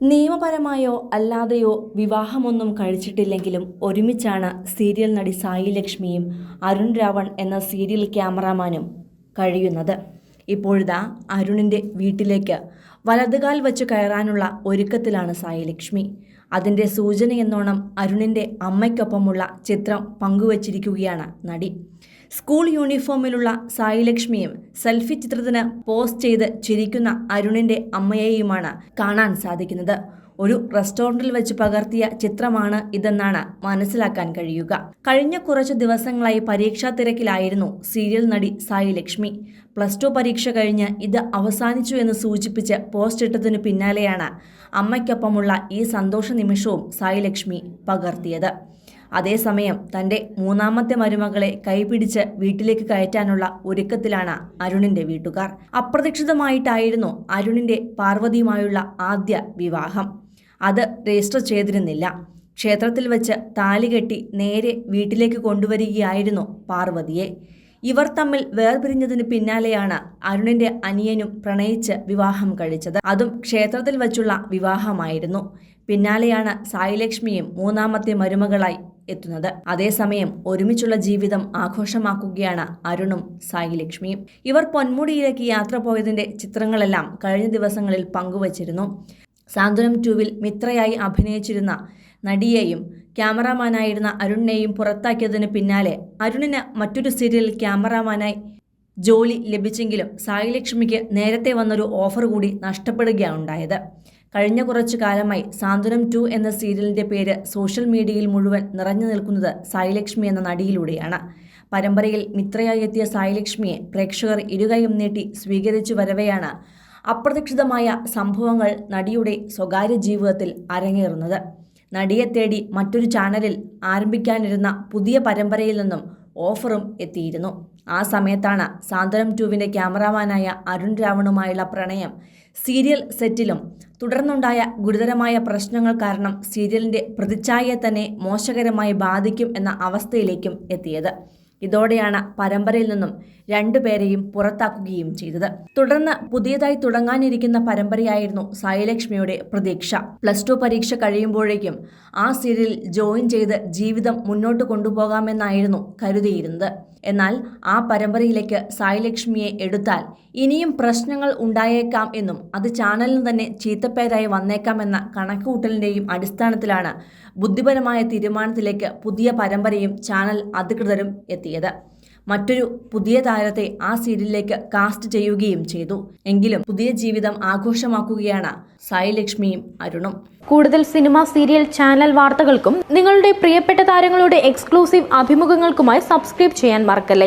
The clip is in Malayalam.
നിയമപരമായോ അല്ലാതെയോ വിവാഹമൊന്നും കഴിച്ചിട്ടില്ലെങ്കിലും ഒരുമിച്ചാണ് സീരിയൽ നടി സായി ലക്ഷ്മിയും അരുൺ രാവൺ എന്ന സീരിയൽ ക്യാമറാമാനും കഴിയുന്നത്. ഇപ്പോഴിതാ അരുണിന്റെ വീട്ടിലേക്ക് വലതുകാൽ വച്ച് കയറാനുള്ള ഒരുക്കത്തിലാണ് സായി ലക്ഷ്മി. അതിന്റെ സൂചനയെന്നോണം അരുണിന്റെ അമ്മയ്ക്കൊപ്പമുള്ള ചിത്രം പങ്കുവച്ചിരിക്കുകയാണ് നടി. സ്കൂൾ യൂണിഫോമിലുള്ള സായി ലക്ഷ്മിയും സെൽഫി ചിത്രത്തിന് പോസ്റ്റ് ചെയ്ത് ചിരിക്കുന്ന അരുണിന്റെ അമ്മയെയുമാണ് കാണാൻ സാധിക്കുന്നത്. ഒരു റെസ്റ്റോറന്റിൽ വെച്ച് പകർത്തിയ ചിത്രമാണ് ഇതെന്നാണ് മനസ്സിലാക്കാൻ കഴിയുക. കഴിഞ്ഞ കുറച്ച് ദിവസങ്ങളായി പരീക്ഷാ തിരക്കിലായിരുന്നു സീരിയൽ നടി സായി ലക്ഷ്മി പ്ലസ് ടു പരീക്ഷ കഴിഞ്ഞ് ഇത് അവസാനിച്ചു എന്ന് സൂചിപ്പിച്ച് പോസ്റ്റ് ഇട്ടതിനു പിന്നാലെയാണ് അമ്മയ്ക്കൊപ്പമുള്ള ഈ സന്തോഷ നിമിഷവും സായി ലക്ഷ്മി പകർത്തിയത്. അതേസമയം തന്റെ മൂന്നാമത്തെ മരുമകളെ കൈപിടിച്ച് വീട്ടിലേക്ക് കയറ്റാനുള്ള ഒരുക്കത്തിലാണ് അരുണിന്റെ വീട്ടുകാർ. അപ്രതീക്ഷിതമായിട്ടായിരുന്നു അരുണിന്റെ പാർവതിയുമായുള്ള ആദ്യ വിവാഹം. അത് രജിസ്റ്റർ ചെയ്തിരുന്നില്ല. ക്ഷേത്രത്തിൽ വെച്ച് താലി കെട്ടി നേരെ വീട്ടിലേക്ക് കൊണ്ടുവരികയായിരുന്നു പാർവതിയെ. ഇവർ തമ്മിൽ വേർപിരിഞ്ഞതിന് പിന്നാലെയാണ് അരുണിന്റെ അനിയനും പ്രണയിച്ച് വിവാഹം കഴിച്ചത്. അതും ക്ഷേത്രത്തിൽ വച്ചുള്ള വിവാഹമായിരുന്നു. പിന്നാലെയാണ് സായിലക്ഷ്മിയും മൂന്നാമത്തെ മരുമകളായി എത്തുന്നത്. അതേസമയം ഒരുമിച്ചുള്ള ജീവിതം ആഘോഷമാക്കുകയാണ് അരുണും സായി ലക്ഷ്മിയും ഇവർ പൊന്മുടിയിലേക്ക് യാത്ര പോയതിന്റെ ചിത്രങ്ങളെല്ലാം കഴിഞ്ഞ ദിവസങ്ങളിൽ പങ്കുവച്ചിരുന്നു. സാന്ത്വനം ടൂവിൽ മിത്രയായി അഭിനയിച്ചിരുന്ന നടിയെയും ക്യാമറാമാനായിരുന്ന അരുണിനെയും പുറത്താക്കിയതിന് പിന്നാലെ അരുണിന് മറ്റൊരു സീരിയലിൽ ക്യാമറാമാനായി ജോലി ലഭിച്ചെങ്കിലും സായി ലക്ഷ്മിക്ക് നേരത്തെ വന്നൊരു ഓഫർ കൂടി നഷ്ടപ്പെടുകയാണ് ഉണ്ടായത്. കഴിഞ്ഞ കുറച്ചു കാലമായി സാന്ത്വനം ടു എന്ന സീരിയലിന്റെ പേര് സോഷ്യൽ മീഡിയയിൽ മുഴുവൻ നിറഞ്ഞു നിൽക്കുന്നത് സായിലക്ഷ്മി എന്ന നടിയിലൂടെയാണ്. പരമ്പരയിൽ മിത്രയായി എത്തിയ സായിലക്ഷ്മിയെ പ്രേക്ഷകർ ഇരുകൈയും നീട്ടി സ്വീകരിച്ചു വരവെയാണ് അപ്രതീക്ഷിതമായ സംഭവങ്ങൾ നടിയുടെ സ്വകാര്യ ജീവിതത്തിൽ അരങ്ങേറുന്നത്. നടിയെ തേടി മറ്റൊരു ചാനലിൽ ആരംഭിക്കാനിരുന്ന പുതിയ പരമ്പരയിൽ നിന്നും ഓഫറും എത്തിയിരുന്നു. ആ സമയത്താണ് സാന്ത്വനം ടൂവിന്റെ ക്യാമറാമാനായ അരുൺ രാവണുമായുള്ള പ്രണയം സീരിയൽ സെറ്റിലും തുടർന്നുണ്ടായ ഗുരുതരമായ പ്രശ്നങ്ങൾ കാരണം സീരിയലിന്റെ പ്രതിച്ഛായയെ തന്നെ മോശകരമായി ബാധിക്കും എന്ന അവസ്ഥയിലേക്കും എത്തിയത്. ഇതോടെയാണ് പരമ്പരയിൽ നിന്നും രണ്ടുപേരെയും പുറത്താക്കുകയും ചെയ്തത്. തുടർന്ന് പുതിയതായി തുടങ്ങാനിരിക്കുന്ന പരമ്പരയായിരുന്നു സായിലക്ഷ്മിയുടെ പ്രതീക്ഷ. പ്ലസ് ടു പരീക്ഷ കഴിയുമ്പോഴേക്കും ആ സീരിയൽ ജോയിൻ ചെയ്ത് ജീവിതം മുന്നോട്ട് കൊണ്ടുപോകാമെന്നായിരുന്നു കരുതിയിരുന്നത്. എന്നാൽ ആ പരമ്പരയിലേക്ക് സായിലക്ഷ്മിയെ എടുത്താൽ ഇനിയും പ്രശ്നങ്ങൾ ഉണ്ടായേക്കാം എന്നും അത് ചാനലിന് തന്നെ ചീത്തപ്പേരായി വന്നേക്കാം എന്ന കണക്കുകൂട്ടലിന്റെയും അടിസ്ഥാനത്തിലാണ് ബുദ്ധിപരമായ തീരുമാനത്തിലേക്ക് പുതിയ പരമ്പരയും ചാനൽ അധികൃതരും എത്തിയത് മറ്റൊരു പുതിയ താരത്തെ ആ സീരിയലിലേക്ക് കാസ്റ്റ് ചെയ്യുകയും ചെയ്തു. എങ്കിലും പുതിയ ജീവിതം ആഘോഷമാക്കുകയാണ് സായി ലക്ഷ്മിയും അരുണും. കൂടുതൽ സിനിമ സീരിയൽ ചാനൽ വാർത്തകൾക്കും നിങ്ങളുടെ പ്രിയപ്പെട്ട താരങ്ങളുടെ എക്സ്ക്ലൂസീവ് അഭിമുഖങ്ങൾക്കുമായി സബ്സ്ക്രൈബ് ചെയ്യാൻ മറക്കല്ലേ?